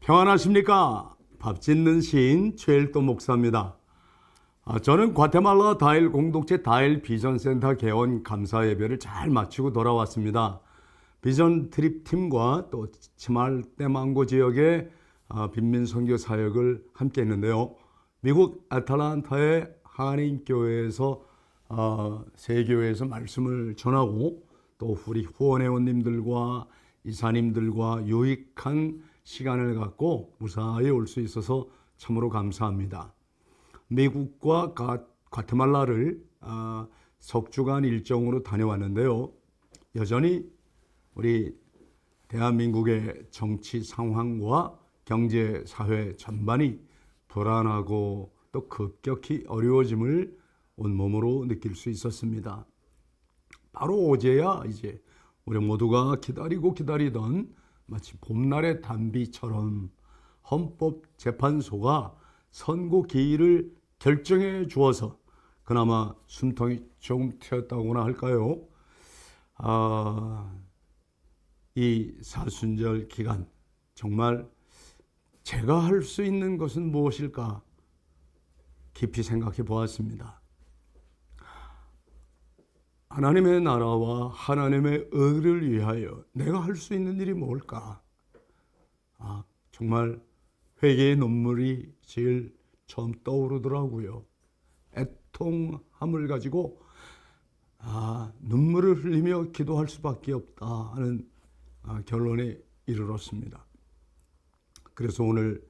평안하십니까? 밥 짓는 시인 최일도 목사입니다. 아, 저는 과테말라 다일 공동체 다일 비전센터 개원 감사 예배를 잘 마치고 돌아왔습니다. 비전 트립 팀과 또 치말 떼망고 지역의 아, 빈민 선교 사역을 함께 했는데요. 미국 애틀란타의 한인 교회에서 어, 세 교회에서 말씀을 전하고 또 우리 후원회원님들과 이사님들과 유익한 시간을 갖고 무사히 올 수 있어서 참으로 감사합니다. 미국과 가, 과테말라를 아, 석주간 일정으로 다녀왔는데요. 여전히 우리 대한민국의 정치 상황과 경제 사회 전반이 불안하고 또 급격히 어려워짐을 온몸으로 느낄 수 있었습니다. 바로 어제야 이제 우리 모두가 기다리고 기다리던 마치 봄날의 단비처럼 헌법재판소가 선고 기일을 결정해 주어서 그나마 숨통이 좀 트였다고나 할까요? 아, 이 사순절 기간 정말 제가 할 수 있는 것은 무엇일까 깊이 생각해 보았습니다. 하나님의 나라와 하나님의 의를 위하여 내가 할 수 있는 일이 뭘까? 아, 정말 회개의 눈물이 제일 처음 떠오르더라고요. 애통함을 가지고 아, 눈물을 흘리며 기도할 수밖에 없다 하는 아, 결론에 이르렀습니다. 그래서 오늘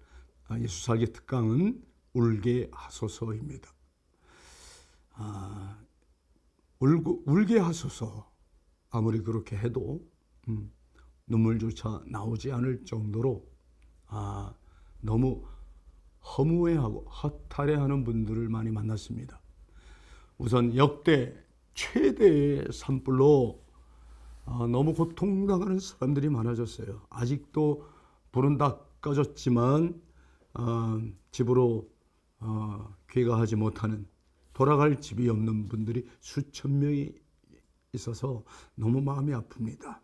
아, 예수 살기 특강은 울게 하소서입니다. 아, 울고, 울게 하소서. 아무리 그렇게 해도 음, 눈물조차 나오지 않을 정도로 아, 너무 허무해하고 허탈해하는 분들을 많이 만났습니다. 우선 역대 최대의 산불로 아, 너무 고통당하는 사람들이 많아졌어요. 아직도 불은 다 꺼졌지만 어, 집으로 어, 귀가하지 못하는 돌아갈 집이 없는 분들이 수천 명이 있어서 너무 마음이 아픕니다.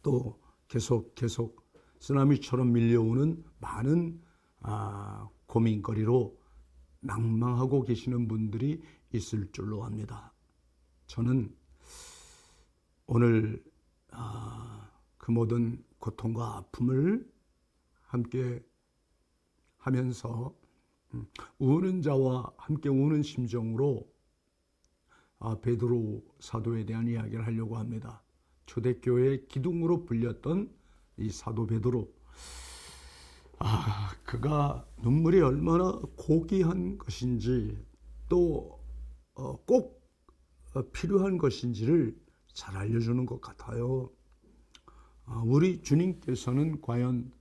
또 계속 계속 쓰나미처럼 밀려오는 많은 아, 고민거리로 낭망하고 계시는 분들이 있을 줄로 압니다. 저는 오늘 아, 그 모든 고통과 아픔을 함께 하면서 음, 우는 자와 함께 우는 심정으로 아, 베드로 사도에 대한 이야기를 하려고 합니다. 초대교회의 기둥으로 불렸던 이 사도 베드로 아, 그가 눈물이 얼마나 고귀한 것인지 또꼭 필요한 것인지를 잘 알려주는 것 같아요. 아, 우리 주님께서는 과연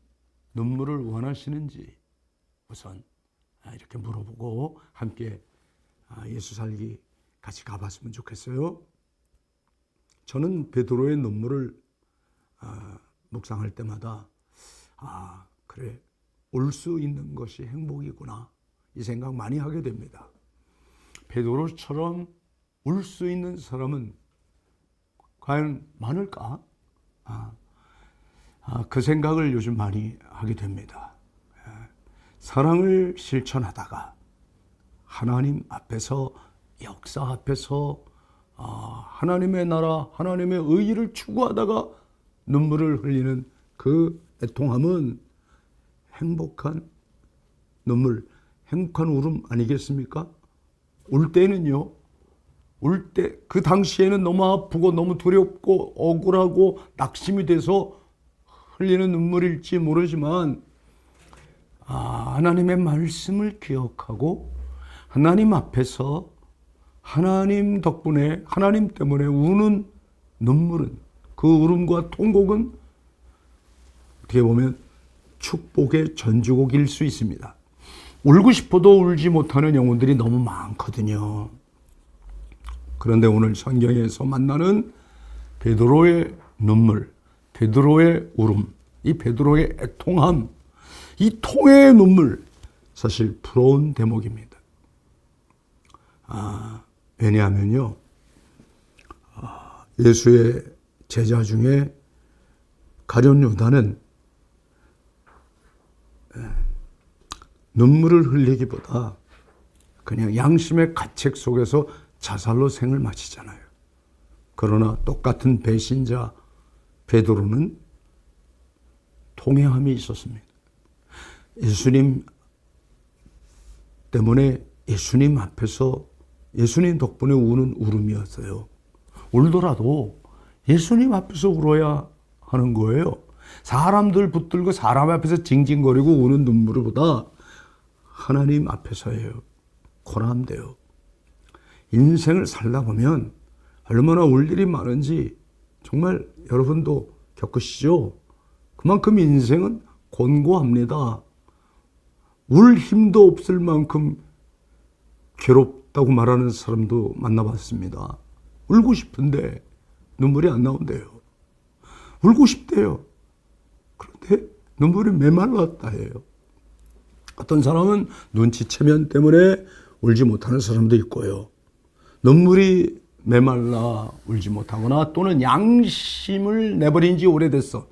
눈물을 원하시는지 우선 아, 이렇게 물어보고 함께 아, 예수 살기 같이 가봤으면 좋겠어요. 저는 베드로의 눈물을 묵상할 때마다 아 그래 올 수 있는 것이 행복이구나 이 생각 많이 하게 됩니다. 베드로처럼 울 수 있는 사람은 과연 많을까? 아, 아, 그 생각을 요즘 많이 하게 됩니다. 예. 사랑을 실천하다가 하나님 앞에서 역사 앞에서 아, 하나님의 나라, 하나님의 의의를 추구하다가 눈물을 흘리는 그 애통함은 행복한 눈물, 행복한 울음 아니겠습니까? 울 때는요, 울 때, 그 당시에는 너무 아프고 너무 두렵고 억울하고 낙심이 돼서 흘리는 눈물일지 모르지만, 아, 하나님의 말씀을 기억하고 하나님 앞에서 하나님 덕분에, 하나님 때문에 우는 눈물은, 그 울음과 통곡은 어떻게 보면 축복의 전주곡일 수 있습니다. 울고 싶어도 울지 못하는 영혼들이 너무 많거든요. 그런데 오늘 성경에서 만나는 베드로의 눈물, 베드로의 울음, 이 베드로의 애통함, 이 통의 눈물, 사실 부러운 대목입니다. 아, 왜냐하면요, 아, 예수의 제자 중에 가룟 유다는 눈물을 흘리기보다 그냥 양심의 가책 속에서 자살로 생을 마치잖아요. 그러나 똑같은 배신자 베드로는 통행함이 있었습니다. 예수님 때문에 예수님 앞에서 예수님 덕분에 우는 울음이었어요. 울더라도 예수님 앞에서 울어야 하는 거예요. 사람들 붙들고 사람 앞에서 징징거리고 우는 눈물보다 하나님 앞에서예요. 고난돼요. 인생을 살다 보면 얼마나 울 일이 많은지 정말 여러분도 겪으시죠? 그만큼 인생은 곤고합니다. 울 힘도 없을 만큼 괴롭다고 말하는 사람도 만나봤습니다. 울고 싶은데 눈물이 안 나온대요. 울고 싶대요. 그런데 눈물이 메말랐다 해요. 어떤 사람은 눈치체면 때문에 울지 못하는 사람도 있고요. 눈물이 메말라 울지 못하거나 또는 양심을 내버린 지 오래됐어.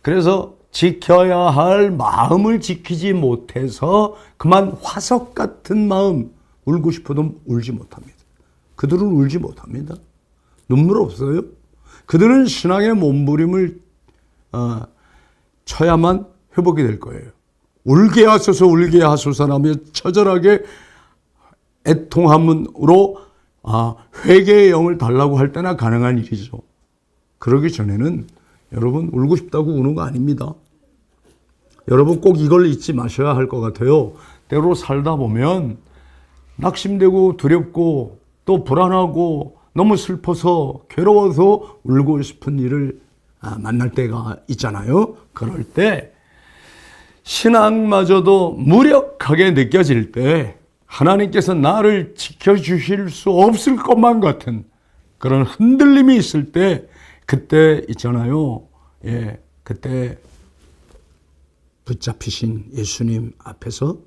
그래서 지켜야 할 마음을 지키지 못해서 그만 화석 같은 마음 울고 싶어도 울지 못합니다. 그들은 울지 못합니다. 눈물 없어요. 그들은 신앙의 몸부림을 어, 쳐야만 회복이 될 거예요. 울게 하소서 울게 하소서라며 처절하게 애통함으로 아, 회개의 영을 달라고 할 때나 가능한 일이죠. 그러기 전에는 여러분 울고 싶다고 우는 거 아닙니다. 여러분 꼭 이걸 잊지 마셔야 할 것 같아요. 때로 살다 보면 낙심되고 두렵고 또 불안하고 너무 슬퍼서 괴로워서 울고 싶은 일을 아, 만날 때가 있잖아요. 그럴 때 신앙마저도 무력하게 느껴질 때 하나님께서 나를 지켜주실 수 없을 것만 같은 그런 흔들림이 있을 때 그때 있잖아요. 예, 그때 붙잡히신 예수님 앞에서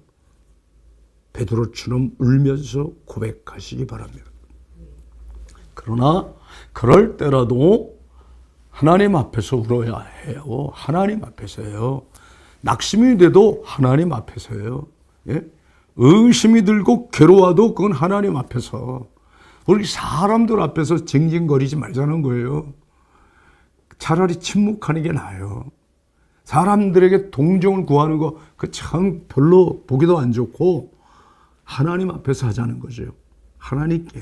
베드로처럼 울면서 고백하시기 바랍니다. 그러나 그럴 때라도 하나님 앞에서 울어야 해요. 하나님 앞에서요. 낙심이 돼도 하나님 앞에서요. 예? 의심이 들고 괴로워도 그건 하나님 앞에서. 우리 사람들 앞에서 징징거리지 말자는 거예요. 차라리 침묵하는 게 나아요. 사람들에게 동정을 구하는 거 그 참 별로 보기도 안 좋고 하나님 앞에서 하자는 거죠. 하나님께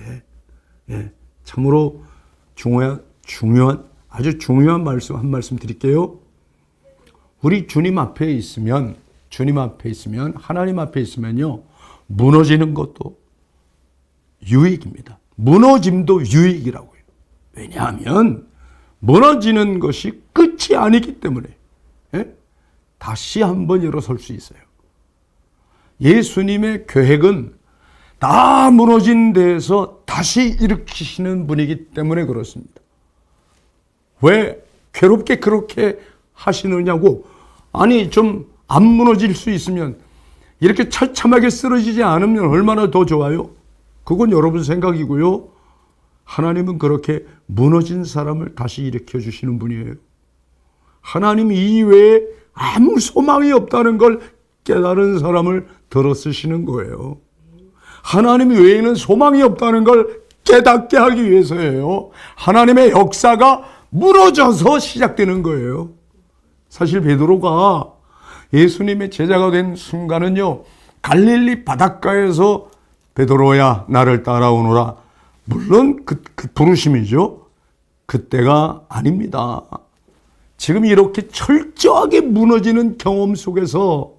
예, 참으로 중요한 중요한 아주 중요한 말씀 한 말씀 드릴게요. 우리 주님 앞에 있으면 주님 앞에 있으면 하나님 앞에 있으면요 무너지는 것도 유익입니다. 무너짐도 유익이라고요. 왜냐하면 무너지는 것이 끝이 아니기 때문에 예? 다시 한번 일어설 수 있어요. 예수님의 계획은 다 무너진 데에서 다시 일으키시는 분이기 때문에 그렇습니다. 왜 괴롭게 그렇게 하시느냐고 아니 좀 안 무너질 수 있으면 이렇게 처참하게 쓰러지지 않으면 얼마나 더 좋아요? 그건 여러분 생각이고요. 하나님은 그렇게 무너진 사람을 다시 일으켜 주시는 분이에요. 하나님 이외에 아무 소망이 없다는 걸 깨달은 사람을 들어 쓰시는 거예요. 하나님 외에는 소망이 없다는 걸 깨닫게 하기 위해서예요. 하나님의 역사가 무너져서 시작되는 거예요. 사실 베드로가 예수님의 제자가 된 순간은요. 갈릴리 바닷가에서 베드로야 나를 따라오너라. 물론 그, 그 부르심이죠. 그때가 아닙니다. 지금 이렇게 철저하게 무너지는 경험 속에서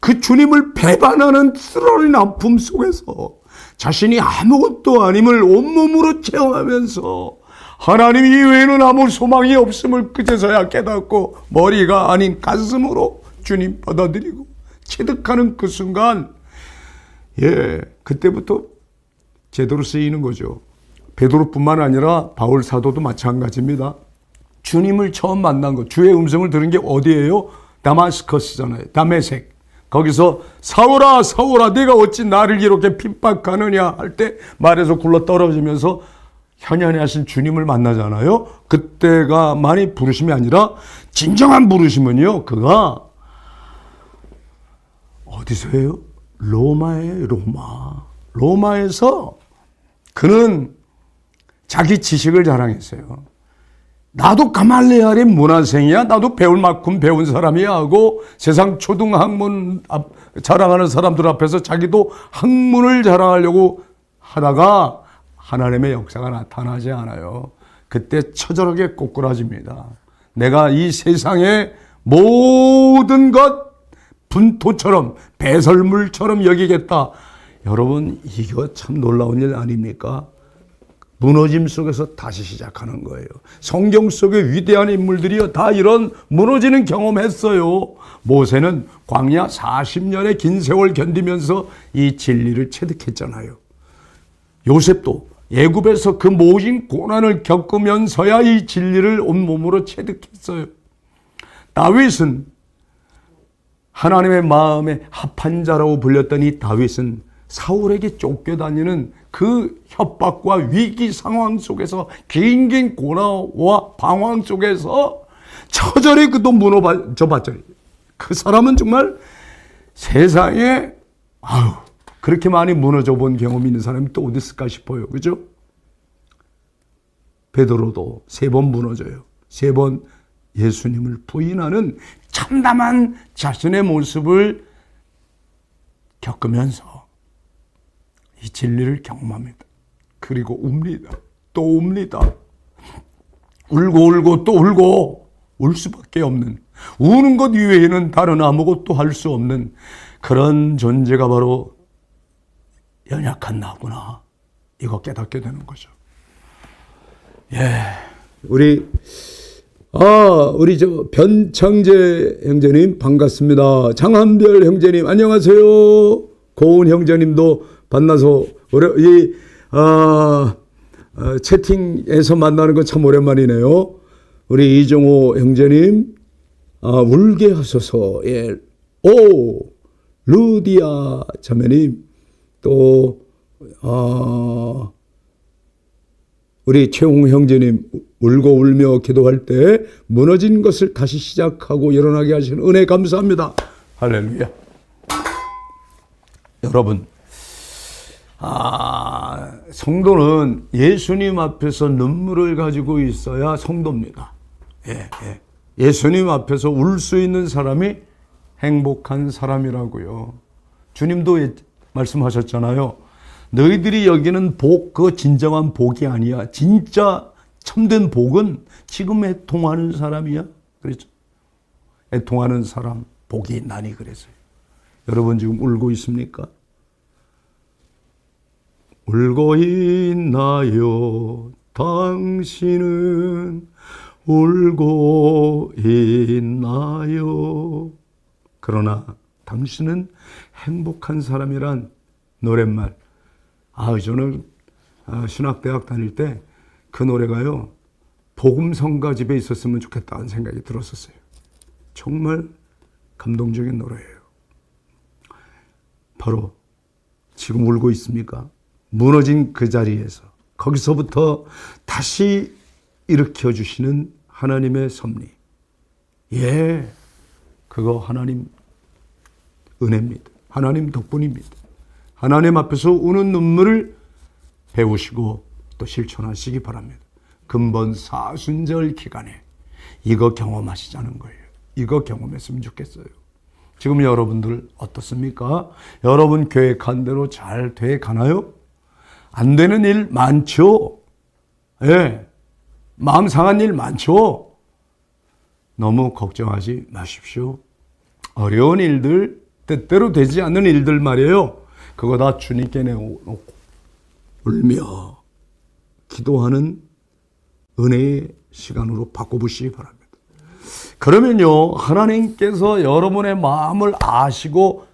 그 주님을 배반하는 쓰러진 아픔 속에서 자신이 아무것도 아님을 온몸으로 체험하면서 하나님 이외에는 아무 소망이 없음을 그제서야 깨닫고 머리가 아닌 가슴으로 주님 받아들이고 체득하는 그 순간 예 그때부터 제대로 쓰이는 거죠. 베드로뿐만 아니라 바울 사도도 마찬가지입니다. 주님을 처음 만난 것, 주의 음성을 들은 게 어디예요? 다마스커스잖아요. 다메색. 거기서 사울아 사울아 네가 어찌 나를 이렇게 핍박하느냐 할 때 말에서 굴러 떨어지면서 현현하신 주님을 만나잖아요. 그때가 많이 부르심이 아니라 진정한 부르심은요. 그가 어디서 해요? 로마에 로마. 로마에서 그는 자기 지식을 자랑했어요. 나도 가말레알의 문화생이야. 나도 배울 만큼 배운 사람이야 하고 세상 초등학문 앞, 자랑하는 사람들 앞에서 자기도 학문을 자랑하려고 하다가 하나님의 역사가 나타나지 않아요. 그때 처절하게 꼬꾸라집니다. 내가 이 세상의 모든 것 분토처럼 배설물처럼 여기겠다. 여러분 이거 참 놀라운 일 아닙니까? 무너짐 속에서 다시 시작하는 거예요. 성경 속의 위대한 인물들이요. 다 이런 무너지는 경험했어요. 모세는 광야 40년의 긴 세월 견디면서 이 진리를 체득했잖아요. 요셉도 예굽에서 그 모진 고난을 겪으면서야 이 진리를 온몸으로 체득했어요. 다윗은 하나님의 마음에 합한 자라고 불렸던 이 다윗은 사울에게 쫓겨다니는 그 협박과 위기 상황 속에서 긴긴 고난과 방황 속에서 처절히 그도 무너져 봤죠. 그 사람은 정말 세상에 아유 그렇게 많이 무너져 본 경험이 있는 사람이 또 어디 있을까 싶어요. 그죠? 베드로도 세 번 무너져요. 세 번 예수님을 부인하는 참담한 자신의 모습을 겪으면서 이 진리를 경험합니다. 그리고 웁니다. 또 웁니다. 울고 울고 또 울고 울 수밖에 없는 우는 것 이외에는 다른 아무것도 할 수 없는 그런 존재가 바로 연약한 나구나. 이거 깨닫게 되는 거죠. 예. 우리 아, 우리 저 변창재 형제님 반갑습니다. 장한별 형제님 안녕하세요. 고은 형제님도 만나서 오래 이 아, 어, 채팅에서 만나는 거참 오랜만이네요. 우리 이종호 형제님 아, 울게 하소서. 예. 오 루디아 자매님 또 아, 우리 최홍 형제님 울고 울며 기도할 때 무너진 것을 다시 시작하고 일어나게 하시는 은혜 감사합니다. 할렐루야. 여러분, 아, 성도는 예수님 앞에서 눈물을 가지고 있어야 성도입니다. 예, 예. 예수님 앞에서 울 수 있는 사람이 행복한 사람이라고요. 주님도 예- 말씀하셨잖아요. 너희들이 여기는 복, 그 진정한 복이 아니야. 진짜 참된 복은 지금 애통하는 사람이야. 그렇죠? 애통하는 사람, 복이 나니 그랬어요. 여러분 지금 울고 있습니까? 울고 있나요? 당신은 울고 있나요? 그러나 당신은 행복한 사람이란 노랫말. 아, 저는 아, 신학대학 다닐 때 그 노래가요, 복음성가 집에 있었으면 좋겠다는 생각이 들었었어요. 정말 감동적인 노래예요. 바로 지금 울고 있습니까? 무너진 그 자리에서 거기서부터 다시 일으켜 주시는 하나님의 섭리. 예, 그거 하나님 은혜입니다. 하나님 덕분입니다. 하나님 앞에서 우는 눈물을 배우시고 또 실천하시기 바랍니다. 근본 사순절 기간에 이거 경험하시자는 거예요. 이거 경험했으면 좋겠어요. 지금 여러분들 어떻습니까? 여러분 계획한 대로 잘 돼 가나요? 안 되는 일 많죠? 예. 마음 상한 일 많죠? 너무 걱정하지 마십시오. 어려운 일들, 뜻대로 되지 않는 일들 말이에요. 그거 다 주님께 내놓고 울며 기도하는 은혜의 시간으로 바꿔보시기 바랍니다. 그러면요, 하나님께서 여러분의 마음을 아시고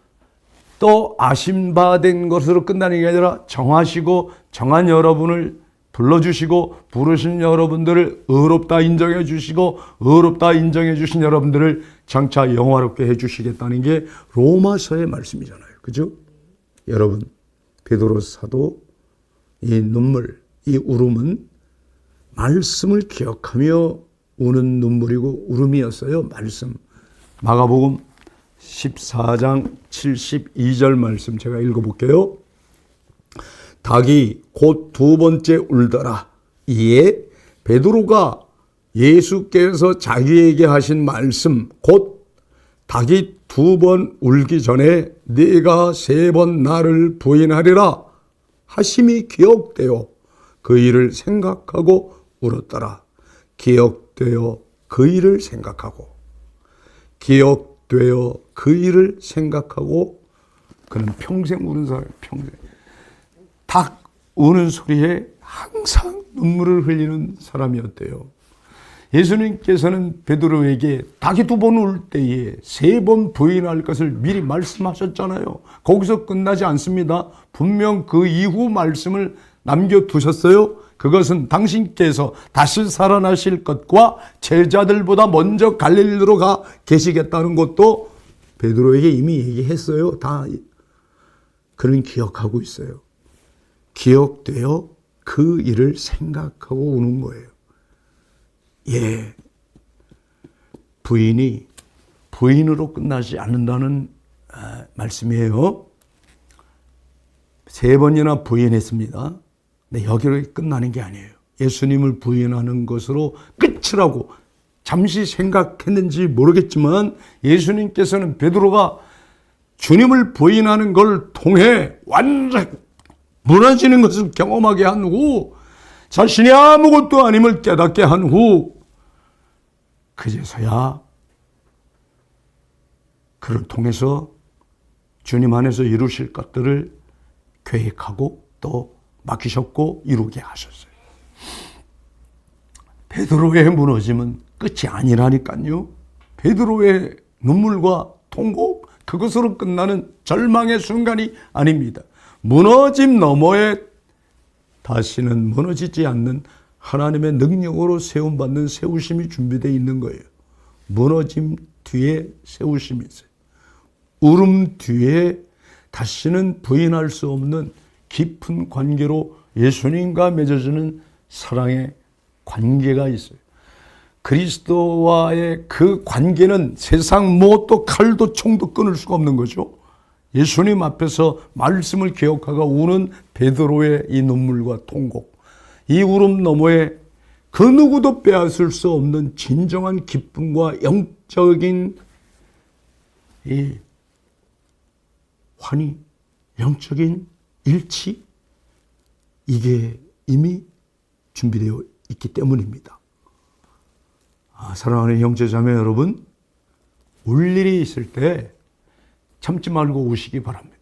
또 아심받은 것으로 끝나는 게 아니라 정하시고 정한 여러분을 불러주시고 부르신 여러분들을 의롭다 인정해 주시고 의롭다 인정해 주신 여러분들을 장차 영화롭게 해 주시겠다는 게 로마서의 말씀이잖아요. 그죠? 여러분, 베드로 사도 이 눈물, 이 울음은 말씀을 기억하며 우는 눈물이고 울음이었어요. 말씀. 마가복음 14장 72절 말씀 제가 읽어볼게요. 닭이 곧 두 번째 울더라. 이에 베드로가 예수께서 자기에게 하신 말씀 곧 닭이 두 번 울기 전에 네가 세 번 나를 부인하리라 하심이 기억되어 그 일을 생각하고 울었더라. 기억되어 그 일을 생각하고 기억되어 그 일을 생각하고 그는 평생 우는 사람 평생 닭 우는 소리에 항상 눈물을 흘리는 사람이었대요. 예수님께서는 베드로에게 닭이 두 번 울 때에 세 번 부인할 것을 미리 말씀하셨잖아요. 거기서 끝나지 않습니다. 분명 그 이후 말씀을 남겨두셨어요. 그것은 당신께서 다시 살아나실 것과 제자들보다 먼저 갈릴리로 가 계시겠다는 것도 베드로에게 이미 얘기했어요. 다 그는 기억하고 있어요. 기억되어 그 일을 생각하고 오는 거예요. 예. 부인이 부인으로 끝나지 않는다는 아, 말씀이에요. 세 번이나 부인했습니다. 근데 여기로 끝나는 게 아니에요. 예수님을 부인하는 것으로 끝이라고 잠시 생각했는지 모르겠지만 예수님께서는 베드로가 주님을 부인하는 걸 통해 완전 무너지는 것을 경험하게 한 후 자신이 아무것도 아님을 깨닫게 한 후 그제서야 그를 통해서 주님 안에서 이루실 것들을 계획하고 또 맡기셨고 이루게 하셨어요. 베드로의 무너짐은 끝이 아니라니까요. 베드로의 눈물과 통곡 그것으로 끝나는 절망의 순간이 아닙니다. 무너짐 너머에 다시는 무너지지 않는 하나님의 능력으로 세움받는 세우심이 준비되어 있는 거예요. 무너짐 뒤에 세우심이 있어요. 울음 뒤에 다시는 부인할 수 없는 깊은 관계로 예수님과 맺어지는 사랑의 관계가 있어요. 그리스도와의 그 관계는 세상 무엇도 칼도 총도 끊을 수가 없는 거죠. 예수님 앞에서 말씀을 기억하고 우는 베드로의 이 눈물과 통곡, 이 울음 너머에 그 누구도 빼앗을 수 없는 진정한 기쁨과 영적인 이 환희, 영적인 일치, 이게 이미 준비되어 있기 때문입니다. 아, 사랑하는 형제자매 여러분, 울 일이 있을 때 참지 말고 우시기 바랍니다.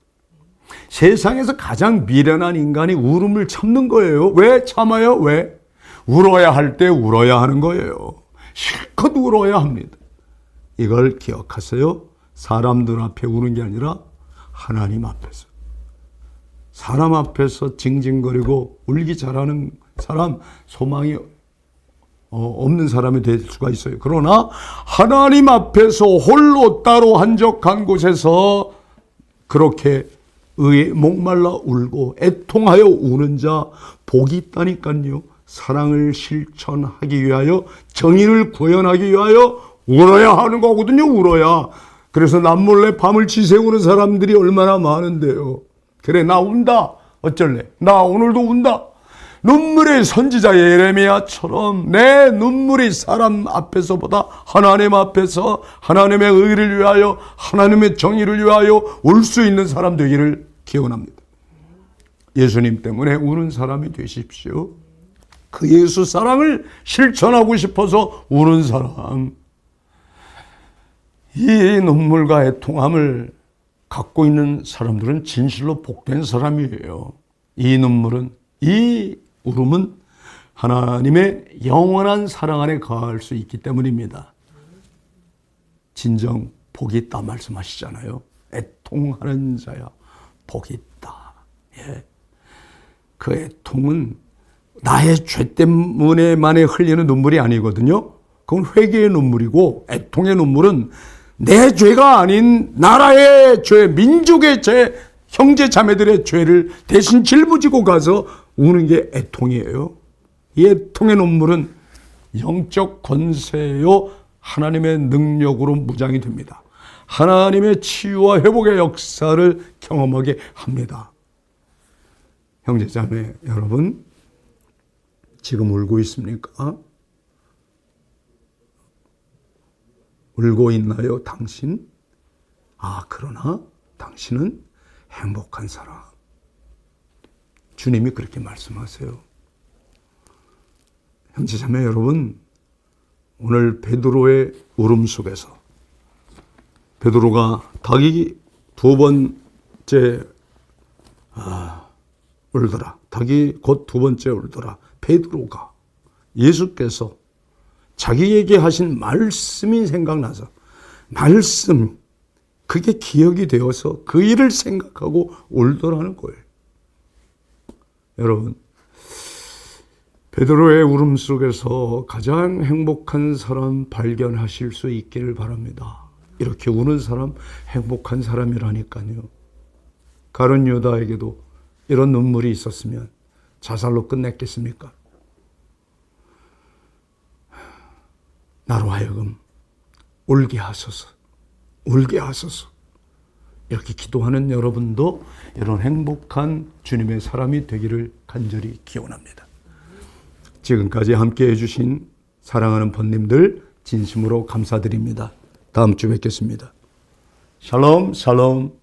세상에서 가장 미련한 인간이 울음을 참는 거예요. 왜 참아요? 왜? 울어야 할 때 울어야 하는 거예요. 실컷 울어야 합니다. 이걸 기억하세요. 사람들 앞에 우는 게 아니라 하나님 앞에서. 사람 앞에서 징징거리고 울기 잘하는 사람 소망이 어, 없는 사람이 될 수가 있어요. 그러나 하나님 앞에서 홀로 따로 한적한 곳에서 그렇게 의에 목말라 울고 애통하여 우는 자 복이 있다니까요. 사랑을 실천하기 위하여 정의를 구현하기 위하여 울어야 하는 거거든요. 울어야. 그래서 남몰래 밤을 지새우는 사람들이 얼마나 많은데요. 그래 나 운다. 어쩔래? 나 오늘도 운다. 눈물의 선지자 예레미야처럼 내 눈물이 사람 앞에서보다 하나님 앞에서 하나님의 의를 위하여 하나님의 정의를 위하여 울 수 있는 사람 되기를 기원합니다. 예수님 때문에 우는 사람이 되십시오. 그 예수 사랑을 실천하고 싶어서 우는 사람. 이 눈물과 애통함을 갖고 있는 사람들은 진실로 복된 사람이에요. 이 눈물은 이 울음은 하나님의 영원한 사랑 안에 거할 수 있기 때문입니다. 진정 복이 있다 말씀하시잖아요. 애통하는 자야 복이 있다. 예. 그 애통은 나의 죄 때문에만에 흘리는 눈물이 아니거든요. 그건 회개의 눈물이고 애통의 눈물은 내 죄가 아닌 나라의 죄, 민족의 죄, 형제 자매들의 죄를 대신 짊어지고 가서 우는 게 애통이에요. 이 애통의 눈물은 영적 권세요 하나님의 능력으로 무장이 됩니다. 하나님의 치유와 회복의 역사를 경험하게 합니다. 형제 자매 여러분, 지금 울고 있습니까? 울고 있나요, 당신? 아, 그러나 당신은 행복한 사람. 주님이 그렇게 말씀하세요. 형제 자매 여러분, 오늘 베드로의 울음 속에서 베드로가 닭이 두 번째 아, 울더라. 닭이 곧 두 번째 울더라. 베드로가 예수께서 자기에게 하신 말씀이 생각나서 말씀 그게 기억이 되어서 그 일을 생각하고 울더라는 거예요. 여러분 베드로의 울음 속에서 가장 행복한 사람 발견하실 수 있기를 바랍니다. 이렇게 우는 사람 행복한 사람이라니까요. 가룟 유다에게도 이런 눈물이 있었으면 자살로 끝냈겠습니까? 나로 하여금 울게 하소서. 울게 하소서. 이렇게 기도하는 여러분도 이런 행복한 주님의 사람이 되기를 간절히 기원합니다. 지금까지 함께 해주신 사랑하는 번님들 진심으로 감사드립니다. 다음 주 뵙겠습니다. 샬롬, 샬롬.